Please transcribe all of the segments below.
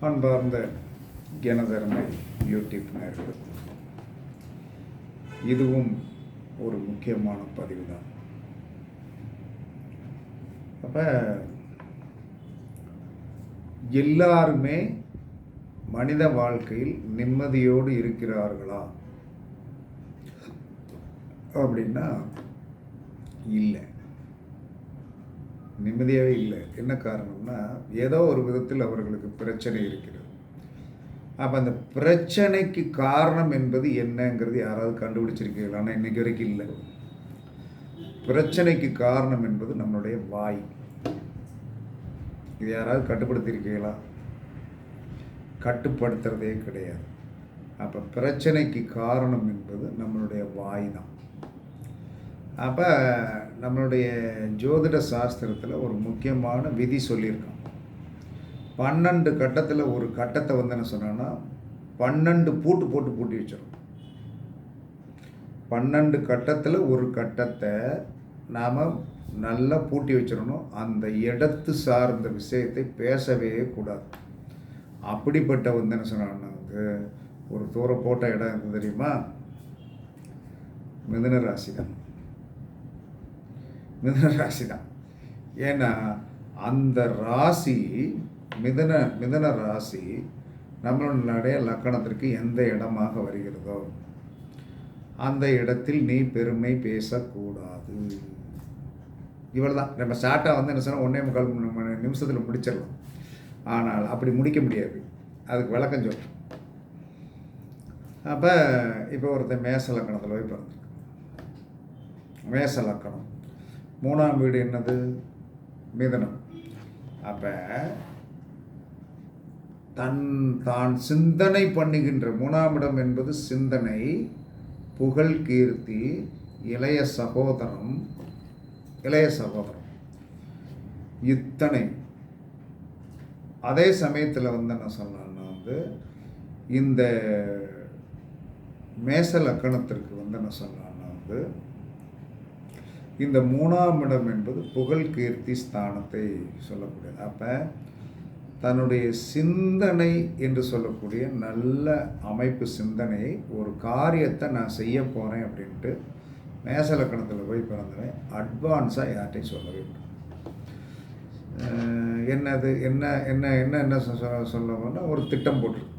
அன்பார்ந்த எனதருமை யூடியூப் நேர்கள் இதுவும் ஒரு முக்கியமான பதிவு தான் அப்போ எல்லாருமே மனித வாழ்க்கையில் நிம்மதியோடு இருக்கிறார்களா? அப்படின்னா இல்லை. நிம்மதியாகவே இல்லை. என்ன காரணம்னா ஏதோ ஒரு விதத்தில் அவர்களுக்கு பிரச்சனை இருக்கிறது. அப்போ அந்த பிரச்சனைக்கு காரணம் என்பது என்னங்கிறது யாராவது கண்டுபிடிச்சிருக்கீங்களா ஆனால் இன்னைக்கு வரைக்கும் இல்லை. பிரச்சனைக்கு காரணம் என்பது நம்மளுடைய வாய். இது யாராவது கட்டுப்படுத்தியிருக்கீங்களா? கட்டுப்படுத்துறதே கிடையாது. அப்போ பிரச்சனைக்கு காரணம் என்பது நம்மளுடைய வாய் தான். அப்போ நம்மளுடைய ஜோதிட சாஸ்திரத்தில் ஒரு முக்கியமான விதி சொல்லியிருக்கோம் பன்னெண்டு கட்டத்தில் ஒரு கட்டத்தை வந்து என்ன சொன்னோன்னா பன்னெண்டு பூட்டு போட்டு பூட்டி வச்சிடும் பன்னெண்டு கட்டத்தில் ஒரு கட்டத்தை நாம் நல்லா பூட்டி வச்சிடணும் அந்த இடத்து சார்ந்த விஷயத்தை பேசவே கூடாது. அப்படிப்பட்ட வந்து என்ன சொன்னாங்கன்னா வந்து ஒரு தூரம் போட்ட இடம் தெரியுமா? மிதுன ராசி தான் மிதன ராசி தான் ஏன்னா அந்த ராசி மிதன மிதன ராசி நம்மளுடைய லக்கணத்திற்கு எந்த இடமாக வருகிறதோ அந்த இடத்தில் நீ பெருமை பேசக்கூடாது. இவ்வளோ தான் நம்ம ஷார்ட்டாக வந்து என்ன சொன்னால் ஒன்றே முக்கால் நிமிஷத்தில் முடிச்சிடலாம். ஆனால் அப்படி முடிக்க முடியாது. அதுக்கு விளக்கம் சொல்கிறேன் அப்போ இப்போ ஒருத்தன் மேச லக்கணத்தில் போய் பிறந்திருக்கு மேச லக்கணம். மூணாம் வீடு என்னது? மிதனம். அப்போ தன் தான் சிந்தனை பண்ணுகின்ற மூணாம் இடம் என்பது சிந்தனை புகழ் கீர்த்தி இளைய சகோதரம் இளைய சகோதரம். இத்தனை. அதே சமயத்தில் வந்து என்ன சொன்னான்னா வந்து இந்த மேச லக்கணத்திற்கு வந்து என்ன சொன்னான்னா வந்து இந்த மூணாம் இடம் என்பது புகழ் கீர்த்தி ஸ்தானத்தை சொல்லக்கூடியது. அப்போ தன்னுடைய சிந்தனை என்று சொல்லக்கூடிய நல்ல அமைப்பு சிந்தனையை ஒரு காரியத்தை நான் செய்ய போகிறேன் அப்படின்ட்டு மேசலக்கணத்தில் போய் பிறந்தவன் அட்வான்ஸாக யார்கிட்டையும் சொல்ல வேண்டும் என்னது என்ன என்ன என்ன என்ன சொல்ல சொல்லணும்னா ஒரு திட்டம் போட்டிருக்கு.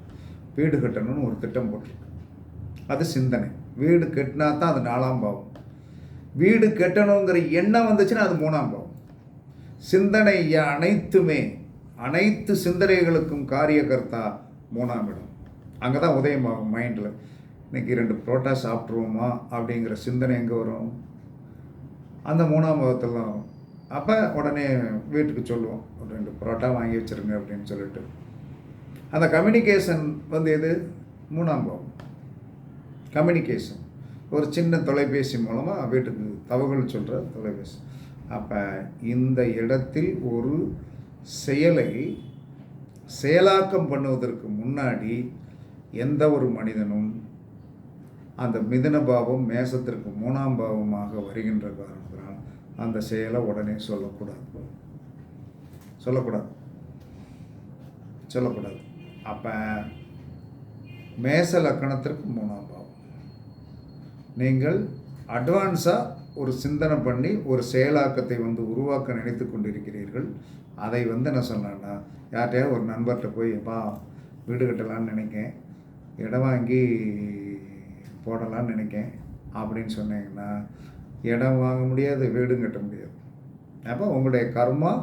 வீடு கட்டணும்னு ஒரு திட்டம் போட்டிருக்கு. அது சிந்தனை. வீடு கட்டினா தான் அது நாலாம் பாவம். வீடு கட்டணுங்கிற எண்ணம் வந்துச்சுன்னா அது மூணாம் பாவம். சிந்தனை அனைத்துமே அனைத்து சிந்தனைகளுக்கும் காரியகர்த்தா மூணாம் இடம். அங்கே தான் உதயமாகும் மைண்டில் இன்றைக்கி ரெண்டு புரோட்டா சாப்பிட்ருவோமா அப்படிங்கிற சிந்தனை எங்கே வரும்? அந்த மூணாம் பாவத்தில் தான் வரும். அப்போ உடனே வீட்டுக்கு சொல்லுவோம் ஒரு ரெண்டு புரோட்டா வாங்கி வச்சிருங்க அப்படின்னு சொல்லிட்டு. அந்த கம்யூனிகேஷன் வந்து எது? மூணாம் பாவம். கம்யூனிகேஷன் ஒரு சின்ன தொலைபேசி மூலமாக வீட்டுக்கு தகவல் சொல்கிற தொலைபேசி. அப்போ இந்த இடத்தில் ஒரு செயலை செயலாக்கம் பண்ணுவதற்கு முன்னாடி எந்த ஒரு மனிதனும் அந்த மிதன பாவம் மேசத்திற்கு மூணாம் பாவமாக வருகின்ற காரணத்தினால் அந்த செயலை உடனே சொல்லக்கூடாது. சொல்லக்கூடாது. சொல்லக்கூடாது. அப்போ மேச லக்கணத்திற்கு மூணாம் பாவம். நீங்கள் அட்வான்ஸாக ஒரு சிந்தனை பண்ணி ஒரு செயலாக்கத்தை வந்து உருவாக்க நினைத்து கொண்டிருக்கிறீர்கள். அதை வந்து என்ன சொன்னேன்னா யார்கிட்டயாவது ஒரு நண்பர்கிட்ட போய் பா வீடு கட்டலான்னு நினைக்கேன். இடம் வாங்கி போடலான்னு நினைக்கேன். அப்படின்னு சொன்னீங்கன்னா இடம் வாங்க முடியாது வீடும் கட்ட முடியாது. அப்போ உங்களுடைய கர்மா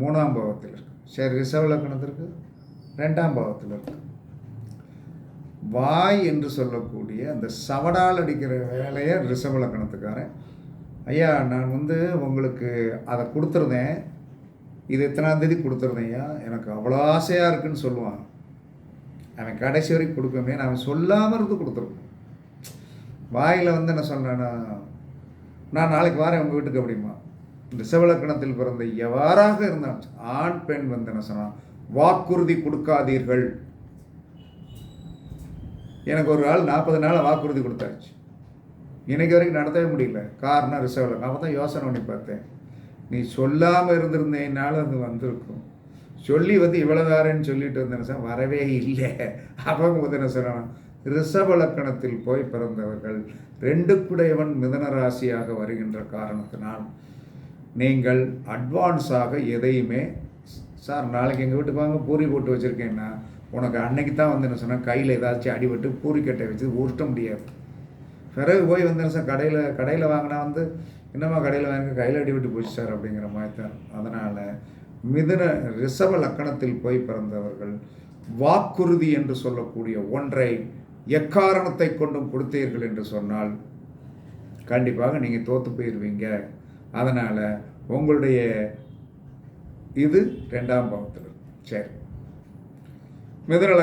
மூணாம் பாவத்தில் இருக்குது சரி ரிசர்வ் லக்கணத்திற்கு ரெண்டாம் பாவத்தில் இருக்குது வாய் என்று சொல்லக்கூடிய அந்த சவடால் அடிக்கிற வேலையை ரிசர்வ் லக்கணத்துக்காரன் ஐயா நான் வந்து உங்களுக்கு அதை கொடுத்துருந்தேன். இது எத்தனாந்தேதி கொடுத்துருந்தேயா கொடுத்துருந்தேன் ஐயா. எனக்கு அவ்வளோ ஆசையாக இருக்குன்னு சொல்லுவான். அவன் கடைசி வரைக்கும் கொடுக்கவே நான் சொல்லாமல் இருந்து கொடுத்துருக்கோம் வாயில் வந்து என்ன சொன்னேன்னா நான் நாளைக்கு வாரேன் உங்கள் வீட்டுக்கு அப்படிமா இந்த பிறந்த எவ்வாறாக இருந்தான் ஆண் பெண் வந்து என்ன சொன்னான் வாக்குறுதி கொடுக்காதீர்கள். எனக்கு ஒரு ஆள் நாற்பது நாள் வாக்குறுதி கொடுத்தாச்சு. இன்னைக்கு வரைக்கும் நடத்தவே முடியல. காரணம் ரிசர்வில். நான் தான் யோசனை பண்ணி பார்த்தேன். நீ சொல்லாமல் இருந்திருந்தேனாலும் அது வந்திருக்கும். சொல்லி வந்து இவ்வளோதாரன்னு சொல்லிட்டு இருந்தேன் சார். வரவே இல்லை. அவங்க வந்து என்ன சொல்லணும் ரிஷபலக்கணத்தில் போய் பிறந்தவர்கள் ரெண்டு குடையவன் மிதன ராசியாக வருகின்ற காரணத்தினால் நீங்கள் அட்வான்ஸாக எதையுமே சார் நாளைக்கு எங்கள் வீட்டுக்கு வாங்க பூரி போட்டு வச்சுருக்கேன்னா உனக்கு அன்னைக்கு தான் வந்து என்ன சொன்னால் கையில் ஏதாச்சும் அடிபட்டு பூரி வச்சு உருட்ட முடியாது. பிறகு போய் வந்து என்ன சார் கடையில் கடையில் வாங்கினா வந்து என்னம்மா கடையில் வாங்க கையில் அடிபட்டு போச்சு சார் அப்படிங்கிற மாதிரி தான் அதனால் மிதுன ரிசவ லக்கணத்தில் போய் பிறந்தவர்கள் வாக்குறுதி என்று சொல்லக்கூடிய ஒன்றை எக்காரணத்தை கொண்டும் கொடுத்தீர்கள் என்று சொன்னால் கண்டிப்பாக நீங்கள் தோற்று போயிடுவீங்க அதனால் உங்களுடைய இது ரெண்டாம் பாவத்தில் சரி. மிதுன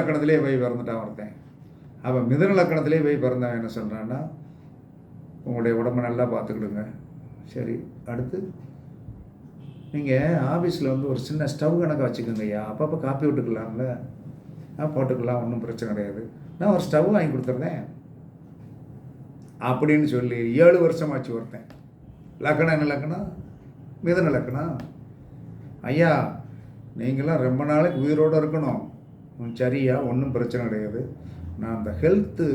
போய் பிறந்துட்டான் ஒருத்தன். அப்போ மிதினலக்கணத்திலே போய் பிறந்தவன் என்ன சொல்கிறான்னா உங்களுடைய உடம்பை நல்லா பார்த்துக்கிடுங்க. சரி அடுத்து? நீங்கள் ஆஃபீஸில் வந்து ஒரு சின்ன ஸ்டவ் கணக்கு வச்சுக்கோங்க ஐயா அப்பப்போ காப்பி விட்டுக்கலாம்ல. ஆ போட்டுக்கலாம் ஒன்றும் பிரச்சனை கிடையாது. நான் ஒரு ஸ்டவ் வாங்கி கொடுத்துருந்தேன். அப்படின்னு சொல்லி ஏழு வருஷமாச்சு ஒருத்தன். லக்கணம் என்ன லக்கணம் மிதன லக்கணம் ஐயா நீங்களாம் ரொம்ப நாளைக்கு உயிரோடு இருக்கணும். சரியா ஒன்றும் பிரச்சனை கிடையாது. நான் அந்த ஹெல்த்து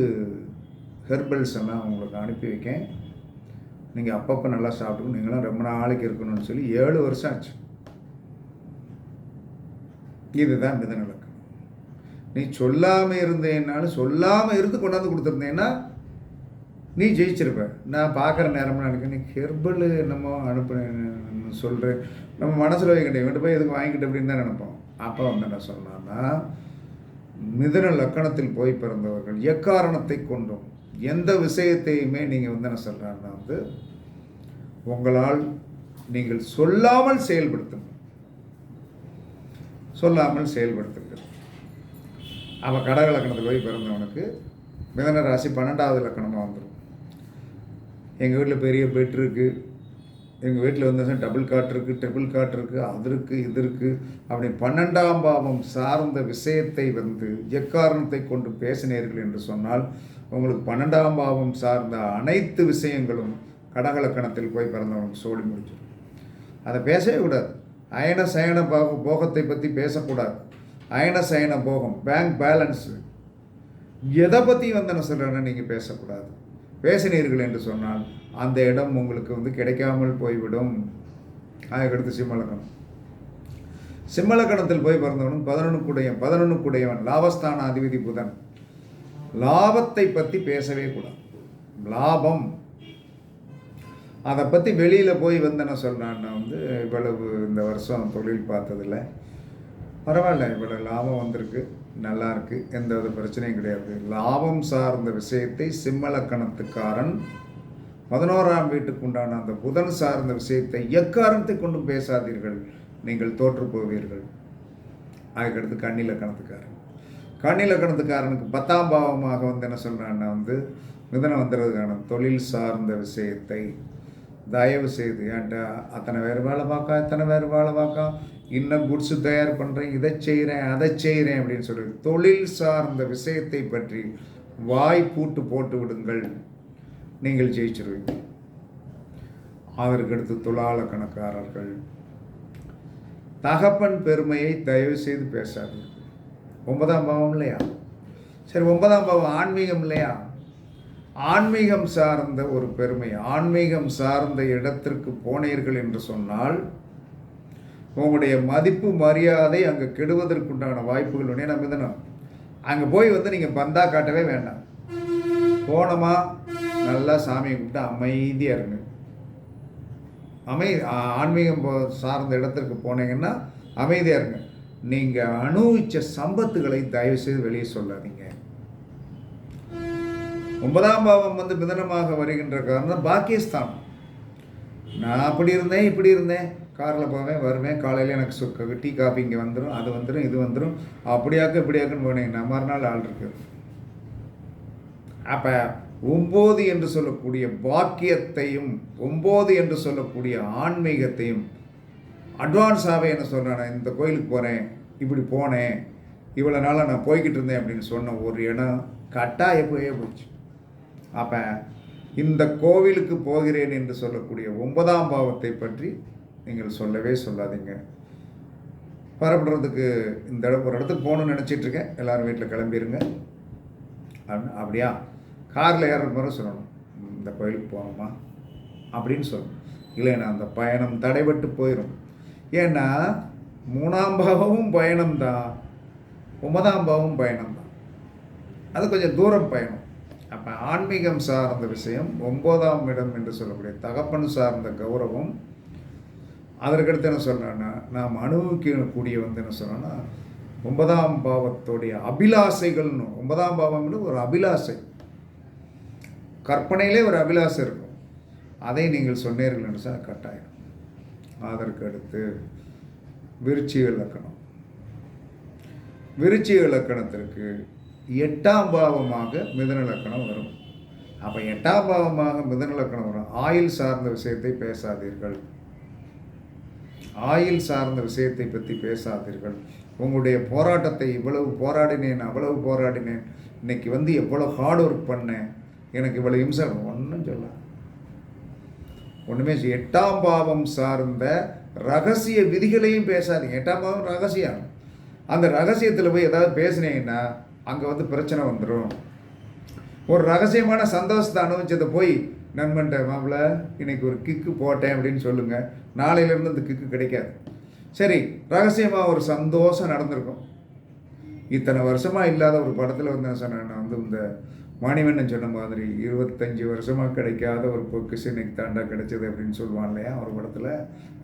ஹெர்பல்ஸ் எல்லாம் உங்களுக்கு அனுப்பி வைக்கேன். நீங்கள் அப்பப்போ நல்லா சாப்பிட்டு நீங்களாம் ரொம்ப நாளைக்கு இருக்கணும்னு சொல்லி ஏழு வருஷம் ஆச்சு. இதுதான் மிதன நீ சொல்லாமல் இருந்தேன்னாலும் சொல்லாமல் இருந்து கொண்டாந்து கொடுத்துருந்தேன்னா நீ ஜெயிச்சிருப்ப. நான் பார்க்குற நேரம்லாம் எனக்கு நீ ஹெர்பல் என்னமோ அனுப்புனேன்னு சொல்கிறேன் நம்ம மனசில் வைக்கிட்டே இவன்ட்டு போய் எதுக்கு வாங்கிக்கிட்டு அப்படின்னு தான் நினைப்போம். அப்போ வந்து என்ன சொன்னான்னா மிதுன லக்கணத்தில் போய் பிறந்தவர்கள் எக்காரணத்தை கொண்டும் எந்த விஷயத்தையுமே நீங்கள் வந்து என்ன சொல்கிறாங்கன்னா வந்து உங்களால் நீங்கள் சொல்லாமல் செயல்படுத்துங்க சொல்லாமல் செயல்படுத்துங்கள். அவன் கடக லக்கணத்தில் போய் பிறந்தவனுக்கு மிதன ராசி பன்னெண்டாவது லக்கணமாக வந்துடும் எங்கள் வீட்டில் பெரிய பெட் இருக்குது எங்கள் வீட்டில் வந்து டபுள் காட் இருக்குது ட்ரிபிள் காட் இருக்குது அது இருக்குது இது இருக்குது அப்படி பன்னெண்டாம் பாவம் சார்ந்த விஷயத்தை வந்து எக்காரணத்தை கொண்டு பேசினீர்கள் என்று சொன்னால் உங்களுக்கு பன்னெண்டாம் பாவம் சார்ந்த அனைத்து விஷயங்களும் கடகலக்கணத்தில் போய் பிறந்தவனுக்கு சோடி முடிச்சிடும் அதை பேசவே கூடாது. அயன சயன போக போகத்தை பற்றி பேசக்கூடாது. அயன சயன போகம் பேங்க் பேலன்ஸு எதை பற்றி வந்து என்ன நீங்கள் பேசக்கூடாது. பேசினீர்கள் என்று சொன்னால் அந்த இடம் உங்களுக்கு வந்து கிடைக்காமல் போய்விடும். அதுக்கடுத்து சிம்மலக்கணம். சிம்மலக்கணத்தில் போய் பிறந்தவனும் பதினொன்னுக்குடையவன் பதினொன்னுக்குடையவன் லாபஸ்தான அதிபதி புதன். லாபத்தை பற்றி பேசவே கூடாது. லாபம். அதை பற்றி வெளியில் போய் வந்து என்ன சொல்கிறான்னா வந்து இவ்வளவு இந்த வருஷம் தொழில் பார்த்ததில்ல. பரவாயில்ல இவ்வளவு லாபம் வந்திருக்கு. நல்லா இருக்கு. எந்த வித பிரச்சனையும் கிடையாது. லாபம் சார்ந்த விஷயத்தை சிம்மலக்கணத்துக்காரன் பதினோராம் வீட்டுக்குண்டான அந்த புதன் சார்ந்த விஷயத்தை எக்காரணத்தை கொண்டும் பேசாதீர்கள். நீங்கள் தோற்று போவீர்கள். அதுக்கடுத்து கண்ணிலக்கணத்துக்காரன் கண்ணிலக்கணத்துக்காரனுக்கு பத்தாம் பாவமாக வந்து என்ன சொல்கிறான்னா வந்து மிதனம் வந்துடுறதுக்கான தொழில் சார்ந்த விஷயத்தை தயவு செய்து ஏன்டா அத்தனை பேர் வேலை பார்க்கா இத்தனை பேர் வேலை பார்க்கா? இன்னும் குட்ஸு தயார் பண்ணுறேன் இதை செய்கிறேன் அதை செய்கிறேன் அப்படின்னு சொல்லி தொழில் சார்ந்த விஷயத்தை பற்றி வாய் பூட்டு போட்டு விடுங்கள். நீங்கள் ஜெயிச்சிருவீங்க. அதற்கடுத்து துலால கணக்காரர்கள். தகப்பன் பெருமையை தயவு செய்து பேசாது ஒன்பதாம் பாவம் இல்லையா? சரி ஒன்பதாம் பாவம் ஆன்மீகம் இல்லையா? ஆன்மீகம் சார்ந்த ஒரு பெருமை ஆன்மீகம் சார்ந்த இடத்திற்கு போனீர்கள் என்று சொன்னால் உங்களுடைய மதிப்பு மரியாதை அங்கே கெடுவதற்குண்டான வாய்ப்புகள் உடனே நம்ம இதனும் அங்கே போய் வந்து நீங்கள் பந்தா காட்டவே வேண்டாம். போனோமா? நல்லா சாமியை கும்பிட்டு அமைதியாக இருங்க. அமை ஆன்மீகம் சார்ந்த இடத்திற்கு போனீங்கன்னா அமைதியாக இருங்க. நீங்கள் அனுபவித்த சம்பத்துகளை தயவு செய்து வெளியே சொல்லாதீங்க. ஒன்பதாம் பாவம் வந்து மிதனமாக வருகின்ற காரணம் பாகிஸ்தான் நான் அப்படி இருந்தேன் இப்படி இருந்தேன். காரில் போவேன் வருவேன். காலையில் எனக்கு சுக்க டீ காபி இங்கே வந்துடும் அது வந்துடும் இது வந்துடும் அப்படியாக்க இப்படியாக்குன்னு போனீங்கன்னா மறுநாள் ஆள் இருக்குது அப்போ ஒம்பது என்று சொல்லக்கூடிய பாக்கியத்தையும் ஒம்பது என்று சொல்லக்கூடிய ஆன்மீகத்தையும் அட்வான்ஸாகவே என்ன சொல்கிறேன் இந்த கோயிலுக்கு போகிறேன் இப்படி போனேன் இவ்வளோ நாளாக நான் போய்கிட்டு இருந்தேன் அப்படின்னு சொன்ன ஒரு இடம் கட்டாய போயே போச்சு. அப்போ இந்த கோவிலுக்கு போகிறேன் என்று சொல்லக்கூடிய ஒன்பதாம் பாவத்தை பற்றி நீங்கள் சொல்லவே சொல்லாதீங்க. புறப்படுறதுக்கு இந்த இடம் ஒரு இடத்துக்கு போகணும்னு நினச்சிட்ருக்கேன் எல்லோரும் வீட்டில் கிளம்பிடுங்க அப்படியா? காரில் ஏறுற மாதிரி சொல்லணும் இந்த கோயிலுக்கு போகணுமா? அப்படின்னு சொல்லணும். இல்லைன்னா அந்த பயணம் தடைபட்டு போயிடும் ஏன்னா மூணாம் பாவமும் பயணம்தான். ஒன்பதாம் பாவமும் பயணம்தான். அது கொஞ்சம் தூரம் பயணம். அப்போ ஆன்மீகம் சார்ந்த விஷயம் ஒன்பதாம் இடம் என்று சொல்லக்கூடிய தகப்பன் சார்ந்த கௌரவம். அதற்கடுத்து என்ன சொல்கிறேன்னா நாம் அனுபவிக்கக்கூடிய வந்து என்ன சொன்னோன்னா ஒன்பதாம் பாவத்துடைய அபிலாசைகள்னு ஒன்பதாம் பாவம்னு ஒரு அபிலாசை. கற்பனையிலே ஒரு அபிலாசம் இருக்கும். அதை நீங்கள் சொன்னீர்கள் என்று சொன்னால் கட்டாயம். அதற்கு அடுத்து விருச்சி இலக்கணம் விருச்சி இலக்கணத்திற்கு எட்டாம் பாவமாக மிதன இலக்கணம் வரும். அப்போ எட்டாம் பாவமாக மிதன இலக்கணம் வரும். ஆயில் சார்ந்த விஷயத்தை பேசாதீர்கள். ஆயில் சார்ந்த விஷயத்தை பற்றி பேசாதீர்கள். உங்களுடைய போராட்டத்தை இவ்வளவு போராடினேன் அவ்வளவு போராடினேன். இன்னைக்கு வந்து எவ்வளோ ஹார்ட் ஒர்க் பண்ணேன். எனக்கு இவ்வளோ இம்சை ஒன்றும் சொல்ல ஒன்றுமே எட்டாம் பாவம் சார்ந்த ரகசிய விதிகளையும் பேசாதீங்க. எட்டாம் பாவம் ரகசியம். அந்த ரகசியத்தில் போய் ஏதாவது பேசுனீங்கன்னா அங்கே வந்து பிரச்சனை வந்துடும் ஒரு ரகசியமான சந்தோஷத்தை அனுபவிச்சதை போய் நண்பன்ட்ட மாப்பிள்ள இன்னைக்கு ஒரு கிக்கு போட்டேன் அப்படின்னு சொல்லுங்கள் நாளையிலேருந்து அந்த கிக்கு கிடைக்காது. சரி ரகசியமாக ஒரு சந்தோஷம் நடந்திருக்கும். இத்தனை வருஷமாக இல்லாத ஒரு படத்தில் வந்து நான் சொன்னேன் நான் வந்து இந்த மாணிவண்ணன் சொன்ன மாதிரி இருபத்தஞ்சி வருஷமாக கிடைக்காத ஒரு பொக்கிஷன் இன்னைக்கு தாண்டா கிடைச்சது அப்படின்னு சொல்லுவான் இல்லையா ஒரு படத்தில்.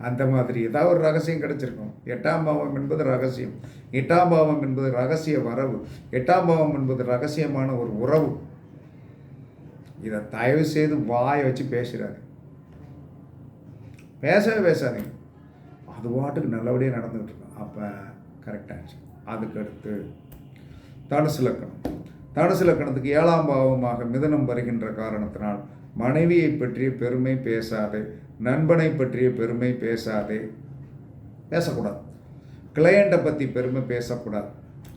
அந்த மாதிரி ஏதாவது ஒரு ரகசியம் கிடைச்சிருக்கும். எட்டாம் பாவம் என்பது ரகசியம். எட்டாம் பாவம் என்பது ரகசிய வரவு. எட்டாம் பாவம் என்பது ரகசியமான ஒரு உறவு. இதை தயவு செய்து வாயை வச்சு பேசுகிறாரு பேசவே பேசாதீங்க. அது பாட்டுக்கு நல்லபடியாக நடந்துகிட்டு இருக்கோம் அப்போ கரெக்டாக அதுக்கு அடுத்து தனுசு லக்கணம் தனுசு லக்கணத்துக்கு ஏழாம் பாவமாக மிதனம் வருகின்ற காரணத்தினால் மனைவியை பற்றிய பெருமை பேசாதே நண்பனை பற்றிய பெருமை பேசாதே. பேசக்கூடாது. கிளையண்ட்டை பற்றி பெருமை பேசக்கூடாது.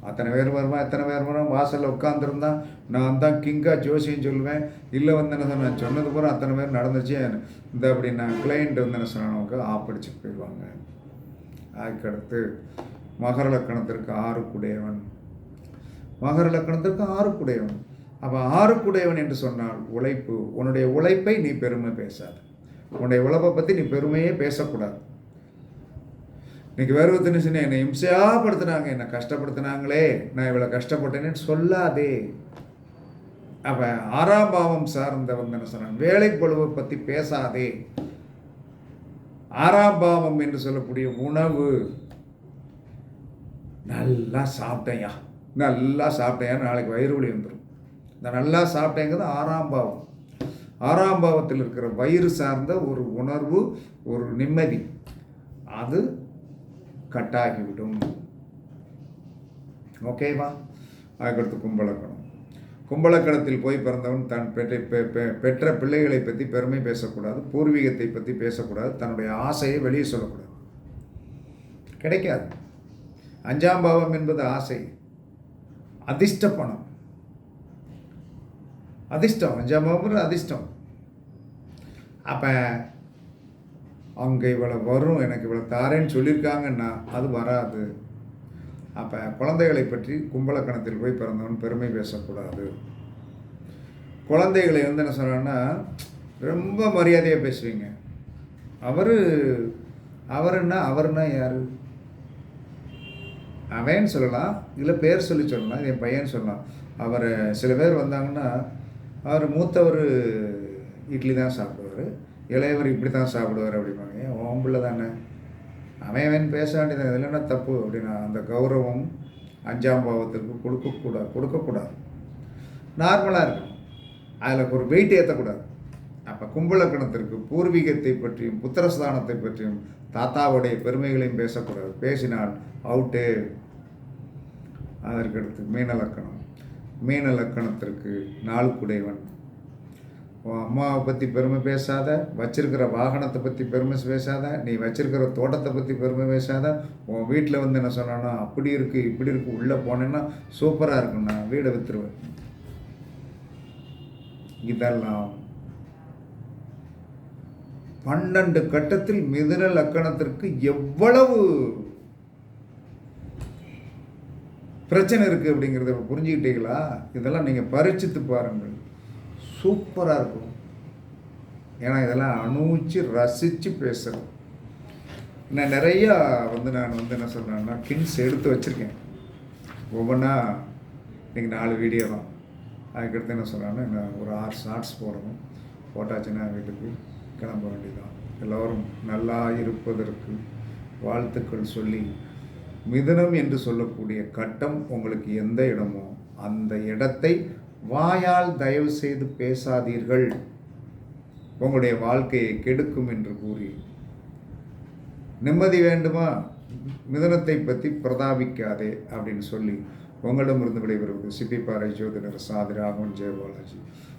அத்தனை பேர் வருமா எத்தனை பேர் வரும்? வாசலில் உட்காந்துருந்தா நான் தான் கிங்கா ஜோசியம் சொல்லுவேன். இல்லை வந்து என்ன நான் சொன்னது பூரா அத்தனை பேர் நடந்துச்சு. இந்த அப்படி நான் கிளையண்ட் வந்து என்ன சொன்னவங்க ஆப்படிச்சு போயிடுவாங்க. அதுக்கடுத்து மகர லக்கணத்திற்கு ஆறுக்குடையவன். மகர லக்கணத்திற்கு ஆறுக்குடையவன். அப்போ ஆறுக்குடையவன் என்று சொன்னால் உழைப்பு. உன்னுடைய உழைப்பை நீ பெருமை பேசாது. உன்னுடைய உழைப்பை பற்றி நீ பெருமையே பேசக்கூடாது. இன்னைக்கு வேறு தினிசுன்னு என்னை இம்சையாகப்படுத்தினாங்க என்னை கஷ்டப்படுத்தினாங்களே. நான் இவ்வளோ கஷ்டப்பட்டேன்னு சொல்லாதே. அப்போ ஆறாம் பாவம் சார்ந்த என்ன சொன்னான். வேலை பொழுவை பற்றி பேசாதே. ஆறாம் பாவம் என்று சொல்லக்கூடிய உணவு. நல்லா சாப்பிட்டேயா நல்லா சாப்பிட்டேன். நாளைக்கு வயிறு வலி வந்துடும் இந்த நல்லா சாப்பிட்டேங்கிறது ஆறாம் பாவம். ஆறாம் பாவத்தில் இருக்கிற வயிறு சார்ந்த ஒரு உணர்வு ஒரு நிம்மதி. அது கட்டாகிவிடும். ஓகேவா? அதுக்கடுத்து கும்பலக்கணம். கும்பலக்கணத்தில் போய் பிறந்தவன் தன் பெற்ற பெ- பெ- பெற்ற பிள்ளைகளை பற்றி பெருமை பேசக்கூடாது பூர்வீகத்தை பற்றி பேசக்கூடாது தன்னுடைய ஆசையை வெளியே சொல்லக்கூடாது. கிடைக்காது. அஞ்சாம் பாவம் என்பது ஆசை. அதிர்ஷ்ட பணம் அதிர்ஷ்டம் அஞ்சாம் பாவம் அதிர்ஷ்டம் அப்போ அங்கே இவ்வளோ வரும் எனக்கு இவ்வளோ தாரேன்னு சொல்லியிருக்காங்கன்னா அது வராது. அப்போ குழந்தைகளை பற்றி கும்பலக்கணத்தில் போய் பிறந்தவன் பெருமை பேசக்கூடாது. குழந்தைகளை வந்து என்ன சொல்கிறேன்னா ரொம்ப மரியாதையாக பேசுவீங்க. அவர் அவருன்னா அவருன்னா யார்? அவன் சொல்லலாம் இல்லை பேர் சொல்லி சொல்லலாம் என் பையன் சொல்லலாம். அவர் சில பேர் வந்தாங்கன்னா அவர் மூத்தவர் இட்லி தான் சாப்பிடுவார் இளையவர் இப்படி தான் சாப்பிடுவார் அப்படிம்பாங்க. ஏன் உன் பிள்ளை தானே? அவன் அவன் பேச வேண்டியது இதில் என்ன தப்பு அப்படின்னா அந்த கௌரவம் அஞ்சாம் பாவத்திற்கு கொடுக்கக்கூடாது கொடுக்கக்கூடாது. நார்மலாக இருக்கும் அதில் ஒரு வெயிட் ஏற்றக்கூடாது அப்போ கும்பலக்கணத்திற்கு பூர்வீகத்தை பற்றியும் புத்திரஸ்தானத்தை பற்றியும் தாத்தாவுடைய பெருமைகளையும் பேசக்கூடாது. பேசினால் அவுட்டு அதற்கடுத்து மீனலக்கணம். மீனலக்கணத்திற்கு நாளுக்குடையவன். உன் அம்மாவை பற்றி பெருமை பேசாத வச்சிருக்கிற வாகனத்தை பற்றி பெருமை பேசாத நீ வச்சிருக்கிற தோட்டத்தை பற்றி பெருமை பேசாத உன் வீட்டில் வந்து என்ன சொன்னான்னா அப்படி இருக்குது இப்படி இருக்குது உள்ளே போனேன்னா சூப்பராக இருக்குண்ணா வீடை விற்றுருவேன் இதெல்லாம் பன்னெண்டு கட்டத்தில் மிதுன லக்கணத்திற்கு எவ்வளவு பிரச்சனை இருக்குது அப்படிங்கிறத புரிஞ்சுக்கிட்டீங்களா? இதெல்லாம் நீங்கள் பரிச்சித்து பாருங்கள். சூப்பராக இருக்கும். ஏன்னா இதெல்லாம் அணுவிச்சு ரசித்து பேசுகிறோம் நான் நிறையா வந்து நான் வந்து என்ன சொல்கிறேன்னா கின்ஸ் எடுத்து வச்சுருக்கேன். ஒவ்வொன்றா இன்றைக்கி நாலு வீடியோ தான். அதுக்கடுத்து என்ன சொல்கிறாங்கன்னா இன்னும் ஒரு ஆறு ஷார்ட்ஸ் போடணும். போட்டாச்சுன்னா வீட்டுக்கு கிளம்ப வேண்டியதான் எல்லோரும் நல்லா இருப்பதற்கு வாழ்த்துக்கள் சொல்லி மிதுனம் என்று சொல்லக்கூடிய கட்டம் உங்களுக்கு எந்த இடமோ அந்த இடத்தை வாயால் தயவு செய்து பேசாதீர்கள். உங்களுடைய வாழ்க்கையை கெடுக்கும் என்று கூறி நிம்மதி வேண்டுமா? மிதனத்தை பற்றி பிரதாபிக்காதே அப்படின்னு சொல்லி உங்களிடமிருந்து விடைபெறுவது சிப்பிப்பாறை ஜோதிடர் சாதி ராகவன் ஜெயபாலாஜி.